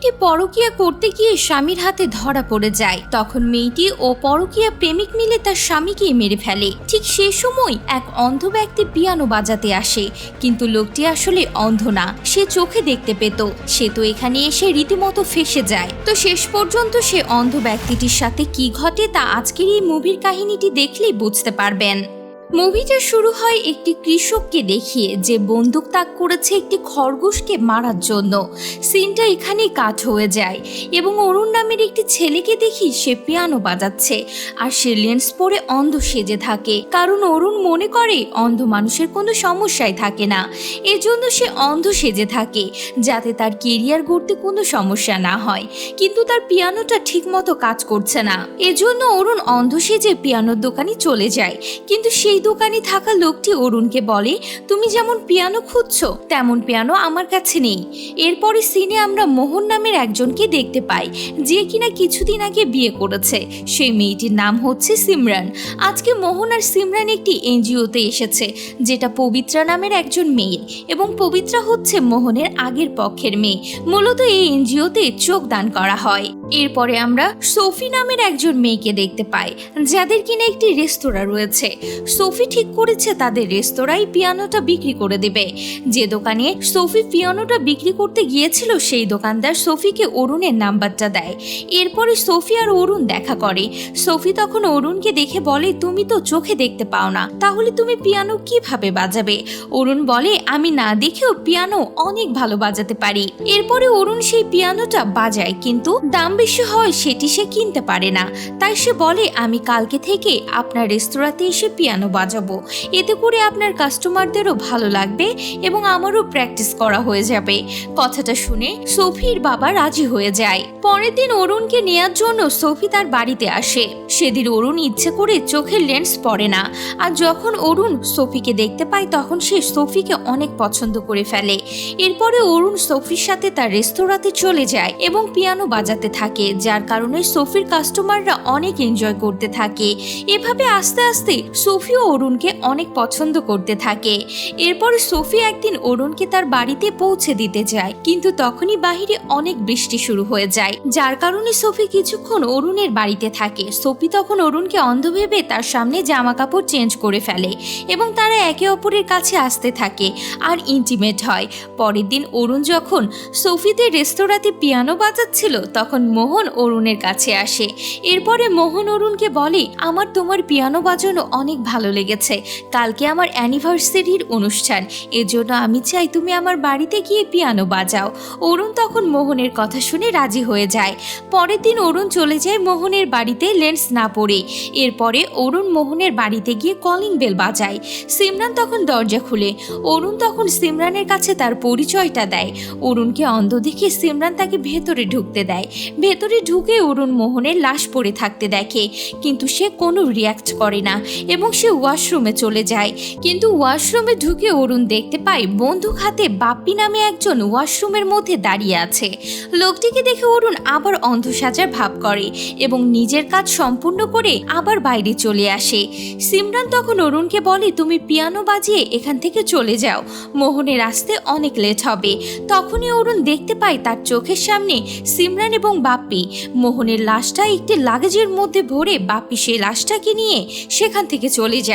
মেয়েটি পরকিয়া করতে গিয়ে স্বামীর হাতে ধরা পড়ে যায়। তখন মেয়েটি ও পরকিয়া প্রেমিক মিলে তার স্বামীকে মেরে ফেলে। ঠিক সে সময় এক অন্ধ ব্যক্তি পিয়ানো বাজাতে আসে। কিন্তু লোকটি আসলে অন্ধ না, সে চোখে দেখতে পেত। সে তো এখানে এসে রীতিমতো ফেসে যায়। তো শেষ পর্যন্ত সে অন্ধ ব্যক্তিটির সাথে কি ঘটে তা আজকের এই মুভির কাহিনীটি দেখলেই বুঝতে পারবেন। মুভিটা শুরু হয় একটি কৃষককে দেখিয়ে যে বন্দুক তাক করেছে একটি খরগোশকে মারার জন্য। সিনটা এখানেই কাট হয়ে যায় এবং অরুণ নামের একটি ছেলেকে দেখি সে পিয়ানো বাজাচ্ছে আর সে লেন্স পরে অন্ধ সেজে থাকে। কারণ অরুণ মনে করে অন্ধ মানুষের কোনো সমস্যাই থাকে না। এজন্য সে অন্ধ সেজে থাকে যাতে তার কেরিয়ার গড়তে কোনো সমস্যা না হয়। কিন্তু তার পিয়ানোটা ঠিকমতো কাজ করছে না। এজন্য অরুণ অন্ধ সেজে পিয়ানোর দোকানে চলে যায়। কিন্তু সেই দোকানে থাকা লোকটি অরুণকে বলে, তুমি যেমন পিয়ানো খুঁজছো, তেমন পিয়ানো আমার কাছে নেই। এরপরে সিনে আমরা মোহন নামের একজনকে দেখতে পাই, যে কিনা কিছুদিন আগে বিয়ে করেছে। সেই মেয়েটির নাম হচ্ছে সিমরান। আজকে মোহন আর সিমরান একটি এনজিওতে এসেছে, যেটা পবিত্রা নামের একজন মেয়ে এবং পবিত্রা হচ্ছে মোহনের আগের পক্ষের মেয়ে। মূলত এই এনজিওতে চোখ দান করা হয়। এরপরে আমরা সোফি নামের একজন মেয়েকে দেখতে পাই, যাদের কিনা একটি রেস্তোরাঁ রয়েছে। সোফি ঠিক করেছে তাদের রেস্তোরাঁয় পিয়ানোটা বিক্রি করে দেবে। যে দোকানে সোফি পিয়ানোটা বিক্রি করতে গিয়েছিল, সেই দোকানদার সোফিকে অরুণের নাম্বারটা দেয়। এরপরে সোফি আর অরুণ দেখা করে। সোফি তখন অরুণকে দেখে বলে, তুমি তো চোখে দেখতে পাও না, তাহলে তুমি পিয়ানো কীভাবে বাজাবে? অরুণ বলে, আমি না দেখেও পিয়ানো অনেক ভালো বাজাতে পারি। এরপরে অরুণ সেই পিয়ানোটা বাজায়, কিন্তু দাম বেশি হয় সেটি সে কিনতে পারে না। তাই সে বলে, আমি কালকে থেকে আপনার রেস্তোরাঁতে এসে পিয়ানো বাজাবো। এতে করে আপনার কাস্টমারদেরও ভালো লাগবে এবং আমারও প্র্যাকটিস করা হয়ে যাবে। কথাটা শুনে সোফির বাবা রাজি হয়ে যায়। পরের দিন অরুণকে নেয়ার জন্য সোফি তার বাড়িতে আসে। সেদিন অরুণ ইচ্ছে করে চোখের লেন্স পরে না। আর যখন অরুণ সোফিকে দেখতে পায়, তখন সে সোফিকে অনেক পছন্দ করে ফেলে। এরপরে অরুণ সোফির সাথে তার রেস্তোরাঁতে চলে যায় এবং পিয়ানো বাজাতে থাকে, যার কারণে সোফির কাস্টমাররা অনেক এনজয় করতে থাকে। এভাবে আস্তে আস্তে সোফি ও অরুণকে অনেক পছন্দ করতে থাকে। এরপর সোফি একদিন অরুণকে তার বাড়িতে পৌঁছে দিতে যায়, কিন্তু তখনই বাহিরে অনেক বৃষ্টি শুরু হয়ে যায়। যার কারণে সোফি কিছুক্ষণ অরুণের বাড়িতে থাকে। সোফি তখন অরুণকে অন্ধ ভেবে তার সামনে জামা কাপড় চেঞ্জ করে ফেলে এবং তারা একে অপরের কাছে আসতে থাকে আর ইন্টিমেট হয়। পরের দিন অরুণ যখন সোফিদের রেস্তোরাঁতে পিয়ানো বাজাচ্ছিল, তখন মোহন অরুণের কাছে আসে। এরপরে মোহন অরুণকে বলে, আমার তোমার পিয়ানো বাজানো অনেক ভালো লেগেছে। কালকে আমার অ্যানিভার্সারির অনুষ্ঠান। এজন্য আমি চাই তুমি আমার বাড়িতে গিয়ে পিয়ানো বাজাও। অরুণ তখন মোহনের কথা শুনে রাজি হয়ে যায়। পরের দিন অরুণ চলে যায় মোহনের বাড়িতে লেন্স না পড়ে। এরপরে অরুণ মোহনের বাড়িতে গিয়ে কলিং বেল বাজায়। সিমরান তখন দরজা খুলে। অরুণ তখন সিমরানের কাছে তার পরিচয়টা দেয়। অরুণকে অন্ধ দেখে সিমরান তাকে ভেতরে ঢুকতে দেয়। ভেতরে ঢুকে অরুণ মোহনের লাশ পড়ে থাকতে দেখে। কিন্তু সে কোনো রিয়াক্ট করে না এবং সে ওয়াশরুমে চলে যায়। কিন্তু ওয়াশরুমে ঢুকে অরুণ দেখতে পায় বন্দুক হাতে বাপ্পি নামে একজন ওয়াশরুমের মধ্যে দাঁড়িয়ে আছে। লোকটিকে দেখে অরুণ আবার অন্ধ সাজার ভাব করে এবং নিজের কাজ সম্পূর্ণ করে আবার বাইরে চলে আসে। সিমরান তখন অরুণকে বলে, তুমি পিয়ানো বাজিয়ে এখান থেকে চলে যাও। মোহনের আসতে অনেক লেট হবে। তখনই অরুণ দেখতে পায় তার চোখের সামনে সিমরান এবং বাপ্পি। মোহনের লাশটা একটি লাগেজের মধ্যে ভরে বাপ্পি সেই লাশটাকে নিয়ে সেখান থেকে চলে যায়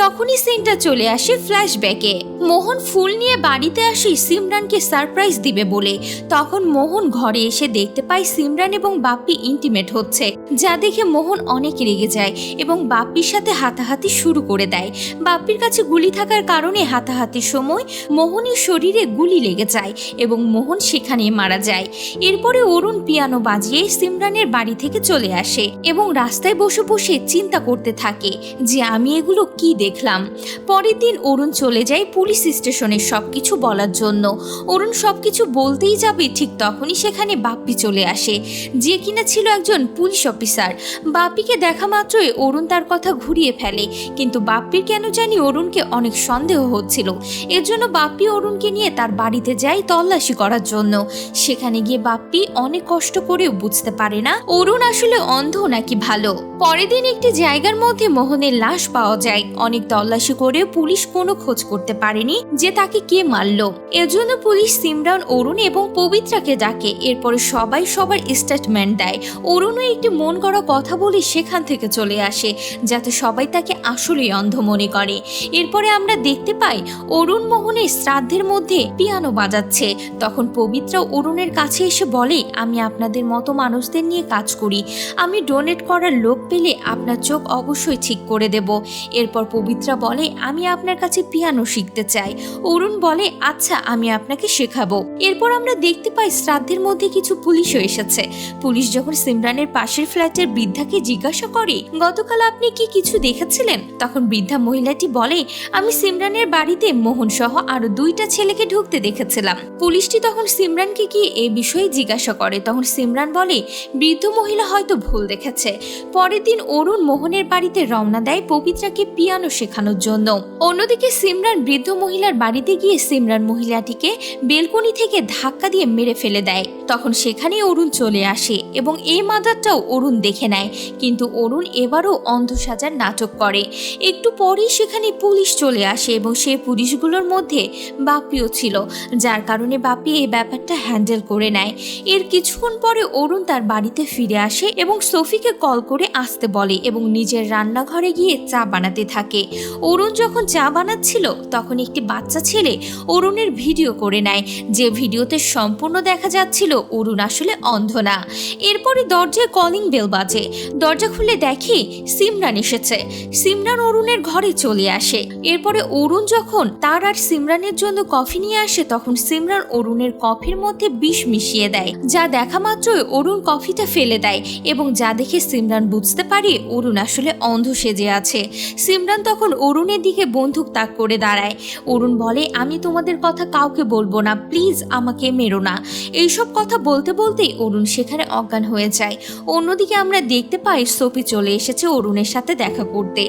তখনই সিনটা চলে আসে ফ্ল্যাশব্যাকে। মোহন ফুল নিয়ে বাড়িতে আসে সিমরানকে সারপ্রাইজ দিবে বলে। তখন মোহন ঘরে এসে দেখতে পায় সিমরান এবং বাপ্পি ইন্টিমেট হচ্ছে, যা দেখে মোহন অনেক রেগে যায় এবং বাপ্পির সাথে হাতাহাতি শুরু করে দেয়। বাপ্পির কাছে গুলি থাকার কারণে হাতাহাতির সময় মোহনের শরীরে গুলি লেগে যায় এবং মোহন সেখানে মারা যায়। এরপরে অরুণ পিয়ানো বাজিয়ে সিমরানের বাড়ি থেকে চলে আসে এবং রাস্তায় বসে বসে চিন্তা করতে থাকে যে, আমি এগুলো কি দেখলাম? পরের দিন অরুণ চলে যায় পুলিশ স্টেশনে সবকিছু বলার জন্য। অরুণ সবকিছু বলতেই যাবে ঠিক তখনই সেখানে বাপ্পি চলে আসে। যে কিনা ছিল একজন পুলিশ অফিসার। বাপ্পিকে দেখা মাত্রই অরুণ তার কথা ঘুরিয়ে ফেলে। কিন্তু বাপ্পির কেন জানি অরুণকে অনেক সন্দেহ হচ্ছিল। এর জন্য বাপ্পি অরুণকে নিয়ে তার বাড়িতে যায় তল্লাশি করার জন্য। সেখানে গিয়ে বাপ্পি অনেক কষ্ট করেও বুঝতে পারে না, অরুণ আসলে অন্ধ নাকি ভালো? পরের দিন একটি জায়গার মধ্যে মোহনের লাশ পাওয়া যায়। অনেক তল্লাশি করে পুলিশ কোনো খোঁজ করতে পারেনি যে তাকে কে মারলো। এজন্য পুলিশ সিমরান, অরুণ এবং পবিত্রাকে ডাকে। এরপরে সবাই সবার স্টেটমেন্ট দেয়। অরুণও একটি মন করা কথা বলে সেখান থেকে চলে আসে, যাতে সবাই তাকে আসলেই অন্ধ মনে করে। এরপরে আমরা দেখতে পাই, অরুণ মোহনের শ্রাদ্ধের মধ্যে পিয়ানো বাজাচ্ছে। তখন পবিত্রা অরুণের কাছে এসে বলে, আমি আপনাদের মতো মানুষদের নিয়ে কাজ করি। আমি ডোনেট করার লোক পেলে আপনার চোখ অবশ্যই ঠিক করে দেব। এরপর পবিত্রা বলে, আমি আপনার কাছে পিয়ানো শিখতে চাই। অরুণ বলে আচ্ছা আমি আপনাকে শেখাবো। এরপর আমরা দেখতে পাই শ্রাদ্ধের মধ্যে কিছু পুলিশও এসেছে। পুলিশ যখন সিমরানের পাশের ফ্ল্যাটের বৃদ্ধাকে জিজ্ঞাসা করে, গতকাল আপনি কি কিছু দেখেছিলেন? তখন বৃদ্ধা মহিলাটি বলে, আমি সিমরানের বাড়িতে মোহন সহ আরও দুইটা ছেলেকে ঢুকতে দেখেছিলাম। পুলিশটি তখন সিমরানকে গিয়ে এ বিষয়ে জিজ্ঞাসা করে। তখন সিমরান বলে, বৃদ্ধ মহিলা হয়তো ভুল দেখেছে। পরের দিন অরুণ মোহনের বাড়িতে রওনা দেয় পবিত্রাকে পিয়ানো শেখানোর জন্য। অন্যদিকে সিমরান বৃদ্ধ মহিলার বাড়িতে গিয়ে সিমরান মহিলাটিকে বেলকনি থেকে ধাক্কা দিয়ে মেরে ফেলে দেয়। তখন সেখানে অরুণ চলে আসে এবং এই মাদারটাও অরুণ দেখে নেয়। কিন্তু অরুণ এবারও অন্ধ সাজার নাটক করে। একটু পরেই সেখানে পুলিশ চলে আসে এবং সেই পুলিশগুলোর মধ্যে বাপিও ছিল, যার কারণে বাপি এই ব্যাপারটা হ্যান্ডেল করে নেয়। এর কিছুক্ষণ পরে অরুণ তার বাড়িতে ফিরে আসে এবং সোফিকে কল করে আসতে বলে এবং নিজের রান্নাঘরে গিয়ে চা বানাতে থাকে। অরুণ যখন চা বানাচ্ছিল, তখন একটি বাচ্চা ছেলে অরুণের ভিডিও করে নেয়। যে ভিডিওতে সম্পূর্ণ দেখা যাচ্ছিল, অরুণ আসলে অন্ধ না। এরপরে দরজায় কলিং বেল বাজে। দরজা খুলে দেখে সিমরান এসেছে। সিমরান অরুণের ঘরে চলে আসে। এরপরে অরুণ যখন তার আর সিমরানের জন্য কফি নিয়ে আসে, তখন সিমরান অরুণের কফির মধ্যে বিষ মিশিয়ে দেয়, যা দেখা মাত্রই অরুণ কফিটা ফেলে দেয় এবং যা দেখে সিমরান বুঝতে পারে অরুণ আসলে অন্ধ সেজে আছে। সিমরান তখন অরুণের দিকে বন্দুক তাক করে দাঁড়ায়। অরুণ বলে, আমি তোমাদের কথা কাউকে বলব না, প্লিজ আমাকে মেরো না। এইসব কথা বলতে বলতেই অরুণ সেখানে অজ্ঞান হয়ে যায়। অন্যদিকে আমরা দেখতে পাই সোপি চলে এসেছে অরুণের সাথে দেখা করতে।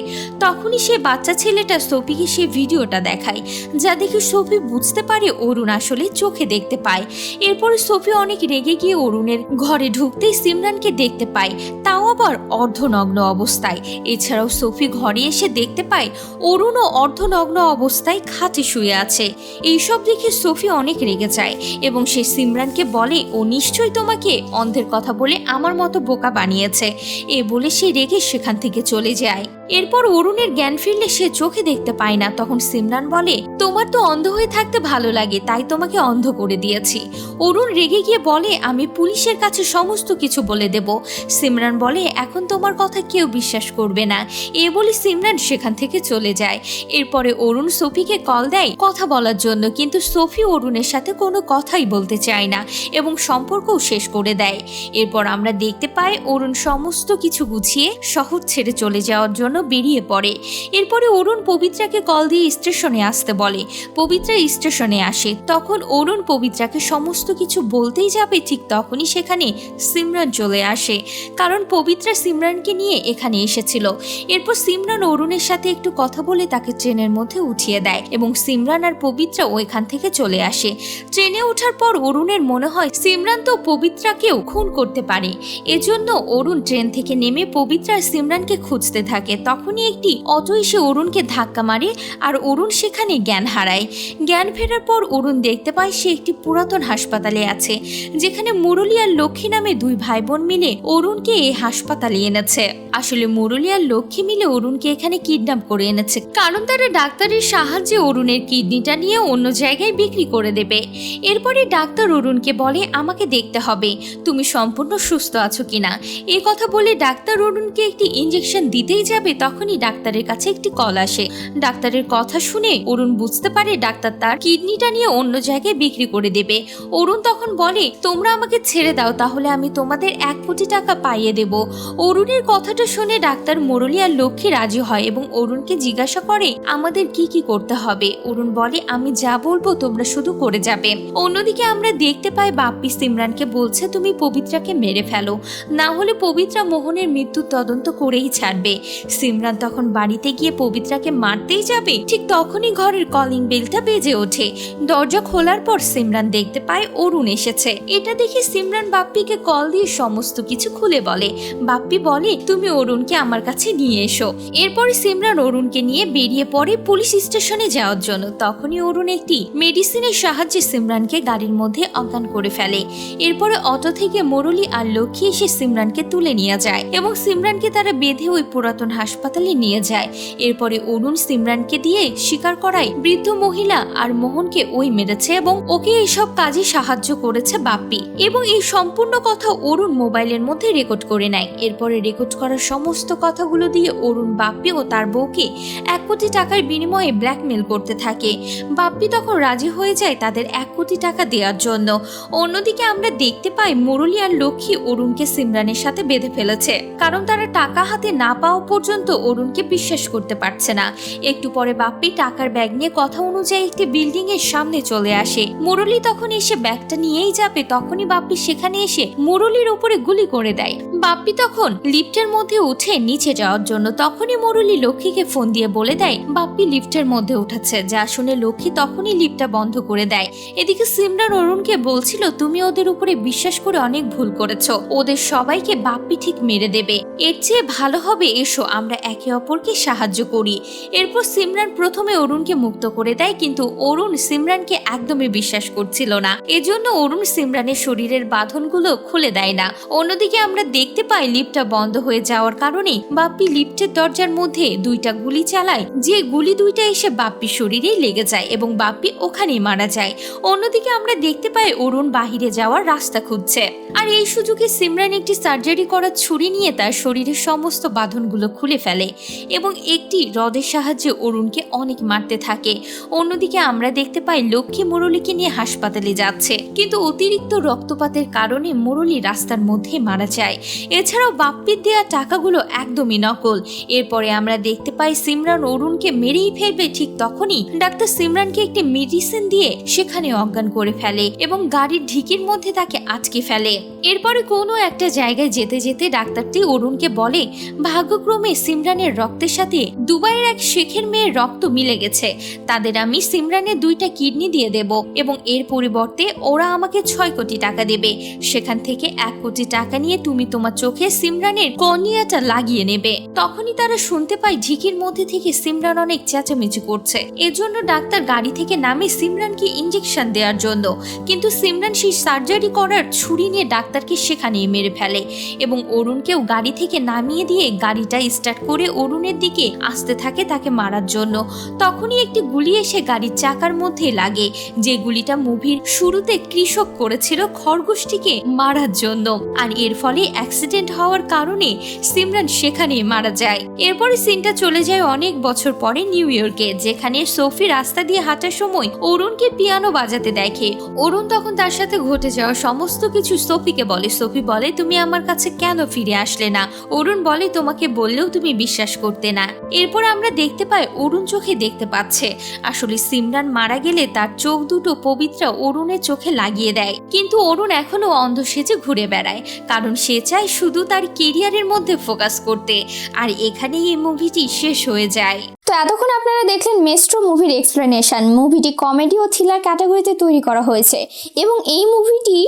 তখনই সে বাচ্চা ছেলেটা সোপিকে সে ভিডিওটা দেখায়, যা দেখে সোফি বুঝতে পারে অরুণ আসলে চোখে দেখতে পায়। এরপরে সোফি অনেক রেগে গিয়ে অরুণের ঘরে ঢুকতেই সিমরানকে দেখতে পায়, তাও আবার অর্ধনগ্ন অবস্থায়। এছাড়াও সোফি ঘরে এসে দেখতে পায় অরুণও অর্ধনগ্ন অবস্থায় খাটে শুয়ে আছে। এইসব দেখে সোফি অনেক রেগে যায় এবং সে সিমরানকে বলে, ও নিশ্চয়ই তোমাকে অন্ধের কথা বলে আমার মতো বোকা বানিয়েছে। এ বলে সে রেগে সেখান থেকে চলে যায়। এরপর অরুণের জ্ঞান ফিরলে সে চোখে দেখতে পায় না। তখন সিমরান বলে, তোমার তো অন্ধ হয়ে থাকতে ভালো লাগে, তাই তোমাকে অন্ধ করে দিয়েছি। অরুণ রেগে গিয়ে বলে, আমি পুলিশের কাছে সমস্ত কিছু বলে দেব। সিমরান বলে, এখন তোমার কথা কেউ বিশ্বাস করবে না। এ বলে সিমরান সেখান থেকে চলে যায়। এরপরে অরুণ সোফিকে কল দেয় কথা বলার জন্য, কিন্তু সোফি অরুণের সাথে কোনো কথাই বলতে চায় না এবং সম্পর্কও শেষ করে দেয়। এরপর আমরা দেখতে পাই অরুণ সমস্ত কিছু গুছিয়ে শহর ছেড়ে চলে যাওয়ার জন্য বেরিয়ে পড়ে। এরপরে অরুণ পবিত্রাকে কল দিয়ে স্টেশনে আসতে বলে। পবিত্রা স্টেশনে আসে। তখন অরুণ পবিত্রাকে সমস্ত কিছু বলতেই যাবে, ঠিক তখনই সেখানে সিমরান চলে আসে। কারণ পবিত্রা সিমরানকে নিয়ে এখানে এসেছিল। এরপর সিমরান অরুণের সাথে একটু কথা বলে তাকে ট্রেনের মধ্যে উঠিয়ে দেয় এবং সিমরান আর পবিত্রা ওইখান থেকে চলে আসে। ট্রেনে ওঠার পর অরুণের মনে হয় সিমরান তো পবিত্রাকেও খুন করতে পারে। এজন্য অরুণ ট্রেন থেকে নেমে পবিত্রা আর সিমরানকে খুঁজতে থাকে। তখনই একটি অটো এসে অরুণকে ধাক্কা মারে আর অরুণ সেখানে জ্ঞান হারায়। জ্ঞান ফেরার পর অরুণ দেখতে পায় সে একটি পুরাতন হাসপাতালে আছে, যেখানে মুরলী আর লক্ষ্মী নামে দুই ভাই বোন মিলে অরুণকে এই হাসপাতালে এনেছে। আসলে মুরলী আর লক্ষ্মী মিলে অরুণকে এখানে কিডন্যাপ করে এনেছে। কারণ তারা ডাক্তারের সাহায্যে অরুণের কিডনিটা নিয়ে অন্য জায়গায় বিক্রি করে দেবে। এরপরে ডাক্তার অরুণকে বলে, আমাকে দেখতে হবে, তুমি সম্পূর্ণ সুস্থ আছো কিনা? এই কথা বলে ডাক্তার অরুণকে একটি ইঞ্জেকশন দিতেই যাবে, তখনই ডাক্তারের কাছে একটি কল আসে। ডাক্তারের কথা শুনে অরুণ বুঝতে পারে ডাক্তার তার কিডনিটা নিয়ে অন্য জায়গায় বিক্রি করে দেবে। অরুণ তখন বলে, তোমরা আমাকে ছেড়ে দাও, তাহলে আমি তোমাদের এক কোটি টাকা পাইয়ে দেব। অরুণের কথাটা শুনে ডাক্তার মুরলী আর লক্ষ্মী রাজি হয় এবং অরুণকে জিজ্ঞাসা করে, আমাদের কি কি করতে হবে? অরুণ বলে, আমি যা বলব তোমরা শুধু করে যাবে। অন্যদিকে আমরা দেখতে পাই বাপ্পি সিমরানকে বলছে, তুমি পবিত্রাকে মেরে ফেলো। না হলে পবিত্রা মোহনের মৃত্যুর তদন্ত করেই ছাড়বে। সিমরান তখন বাড়িতে গিয়ে পবিত্রাকে মারতেই যাবে, ঠিক তখনই ঘরের কলিং বেলটা বেজে ওঠে। দরজা খোলার পর সিমরান দেখতে পায় অরুণ এসেছে। এটা দেখে সিমরান বাপ্পিকে কল দিয়ে সমস্ত কিছু খুলে বলে। বাপ্পি বলে, তুমি অরুণকে আমার কাছে নিয়ে এসো। এরপরে সিমরান অরুণকে নিয়ে বেরিয়ে পড়ে পুলিশ স্টেশনে যাওয়ার জন্য। তখনই অরুণ একটি মেডিসিনের সাহায্যে সিমরানকে গাড়ির মধ্যে অজ্ঞান করে ফেলে। এরপরে অটো থেকে মুরলি আর লক্ষ্মী এসে সিমরানকে তুলে নিয়ে যায় এবং সিমরানকে তারা বেঁধে ওই পুরাতন হাসপাতালে নিয়ে যায়। এরপরে অরুণ সিমরানকে দিয়ে স্বীকার করায় বৃদ্ধ মহিলা আর মোহনকে ওই মেরেছে এবং ওকে এইসব কাজে সাহায্য করেছে বাপ্পি। এবং এই সম্পূর্ণ কথা অরুণ মোবাইলের মধ্যে রেকর্ড করে নেয়। এরপরে রেকর্ড করা সমস্ত কথাগুলো দিয়ে অরুণ বাপ্পি ও তার বউকে এক কোটি টাকার বিনিময়ে ব্ল্যাকমেল করতে থাকে। বাপ্পি তখন রাজি হয়ে যায় তাদের এক কোটি টাকা দেওয়ার জন্য। অন্যদিকে আমরা দেখতে পাই মুরলী আর লক্ষ্মী অরুণকে সিমরানের সাথে বেঁধে ফেলেছে। কারণ তারা টাকা হাতে না পাওয়া পর্যন্ত অরুণকে বিশ্বাস করতে পারছে না। একটু পরে বাপ্পি টাকার ব্যাগ নিয়ে কথা অনুযায়ী একটি বিল্ডিং এর সামনে চলে আসে। মুরলী তখন এসে ব্যাগটা নিয়েই যাবে, তখনই বাপ্পি সেখানে এসে মুরলীর উপরে গুলি করে দেয়। বাপ্পি তখন লিফটের মধ্যে উঠে নিচে যাওয়ার জন্য, তখনই মুরলী লক্ষ্মীকে ফোন দিয়ে বলে দেয়, বাপ্পি লিফটের মধ্যে উঠাচ্ছে যা শুনে লক্ষ্মী তখনই লিফটটা বন্ধ করে দেয়। এদিকে সিমরান অরুণকে বলছিল, তুমি ওদের উপরে বিশ্বাস করে অনেক ভুল করেছ। ওদের সবাইকে বাপ্পি ঠিক মেরে দেবে। এর চেয়ে ভালো হবে, এসো, আমরা একে অপরকে সাহায্য করি। এরপর সিমরান প্রথমে অরুণকে মুক্ত করে দেয়, কিন্তু অরুণ সিমরানকে একদমই বিশ্বাস করছিল না। এজন্য অরুণ সিমরানের শরীরের বাঁধনগুলো খুলে দেয় না। অন্যদিকে আমরা দেখতে পাই লিফটটা বন্ধ হয়ে যাওয়ার কারণে বাপ্পি লিফটের দরজার মধ্যে দুইটা গুলি চালায়, যে গুলি দুইটা এসে বাপ্পির শরীরেই লেগে যায় এবং বাপ্পি ওখানেই মারা যায়। অন্যদিকে আমরা দেখতে পাই অরুণ বাহিরে যাওয়ার রাস্তা খুঁজছে। আর এই সুযোগে সিমরান একটি সার্জারি করার ছুরি নিয়ে তার শরীরের সমস্ত বাঁধনগুলো খুলে ফেলে এবং একটি হ্রদের সাহায্যে অরুণকে অনেক মারতে থাকে। অন্যদিকে আমরা দেখতে পাই লক্ষ্মী মুরলীকে নিয়ে হাসপাতালে যাচ্ছে। কিন্তু অতিরিক্ত রক্তপাতের কারণে মুরলী রাস্তার মধ্যে মারা যায়। এছাড়াও বাপ্পির দেওয়া টাকাগুলো একদমই নকল। এরপরে আমরা দেখতে পাই সিমরান অরুণকে মেরেই ফেলবে ঠিক তখনই ডাক্তার সিমরানকে একটি মেডিসিন দিয়ে সেখানে অজ্ঞান করে ফেলে এবং গাড়ির ঢিকির মধ্যে তাকে আটকে ফেলে। এরপরে কোনো একটা জায়গায় যেতে যেতে ডাক্তারটি অরুণকে বলে, ভাগ্যক্রমে সিমরানের রক্তের সাথে দুবাইয়ের এক শেখের মেয়ের রক্ত মিলে গেছে। তাদের আমি সিমরানের দুইটা কিডনি দিয়ে দেব এবং এর পরিবর্তে ওরা আমাকে ছয় কোটি টাকা দেবে। সেখান থেকে এক কোটি টাকা নিয়ে তুমি তোমার চোখে সিমরানের কর্নিয়াটা লাগিয়ে নেবে। তখনই তারা শুনতে পায় ঢিকির মধ্যে থেকে সিমরান অনেক চেঁচামেচি করছে। এজন্য ডাক্তার গাড়ি থেকে নামে সিমরানকে ইঞ্জেকশন দেওয়ার জন্য। কিন্তু সিমরান সেই সার্জারি করার ছুরি নিয়ে ডাক্তারকে সেখানেই মেরে ফেলে এবং অরুণকেও গাড়ি থেকে নামিয়ে দিয়ে গাড়িটা স্টার্ট করে অরুণের দিকে আসতে থাকে তাকে মারার জন্য। তখনই একটি গুলি এসে গাড়ির চাকার মধ্যে লাগে। যে গুলিটা মুভির শুরুতে কৃষক করেছিল খরগোশটিকে মারার জন্য। আর এর ফলে অ্যাক্সিডেন্ট হওয়ার কারণে সিমরান সেখানে মারা যায়। এরপরে সিনটা চলে যায় অনেক বছর পরে নিউ ইয়র্কে, যেখানে সোফি রাস্তা দিয়ে হাঁটার সময় অরুণকে পিয়ানো বাজাতে দেখে। অরুণ তখন তার সাথে ঘটে যাওয়া সমস্ত কিছু সোফিকে বলে। সোফি বলে, তুমি আমার কাছে কেন ফিরে আসলে না? অরুণ বলে, তোমাকে বললেও তুমি বিশ্বাস করতে না। এরপর আমরা দেখতে পাই অরুণ চোখে দেখতে পাচ্ছে। আসলে সিমরান মারা গেলে তার চোখ দুটো পবিত্রা অরুণের চোখে লাগিয়ে দেয়। কিন্তু অরুণ এখনও অন্ধ সেজে ঘুরে বেড়ায়, কারণ সে চায় শুধু তার কেরিয়ারের মধ্যে ফোকাস করতে। আর এখানেই মুভিটি শেষ হয়ে যায়। এতক্ষণ আপনারা দেখলেন মেস্ট্রো মুভির এক্সপ্লেনেশন মুভিটি কমেডি ও থ্রিলার ক্যাটাগরিতে তৈরি করা হয়েছে এবং এই মুভিটি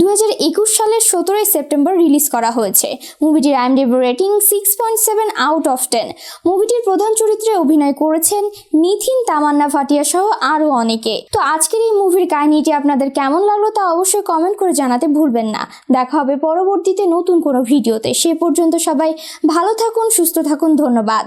দু হাজার একুশ সালের সতেরোই সেপ্টেম্বর রিলিজ করা হয়েছে। মুভিটির IMDb rating six point seven out of ten মুভিটির প্রধান চরিত্রে অভিনয় করেছেন নিথিন তামান্না ভাটিয়া সহ আরও অনেকে। তো আজকের এই মুভির কাহিনীটি আপনাদের কেমন লাগল তা অবশ্যই কমেন্ট করে জানাতে ভুলবেন না। দেখা হবে পরবর্তীতে নতুন কোনো ভিডিওতে। সে পর্যন্ত সবাই ভালো থাকুন, সুস্থ থাকুন, ধন্যবাদ।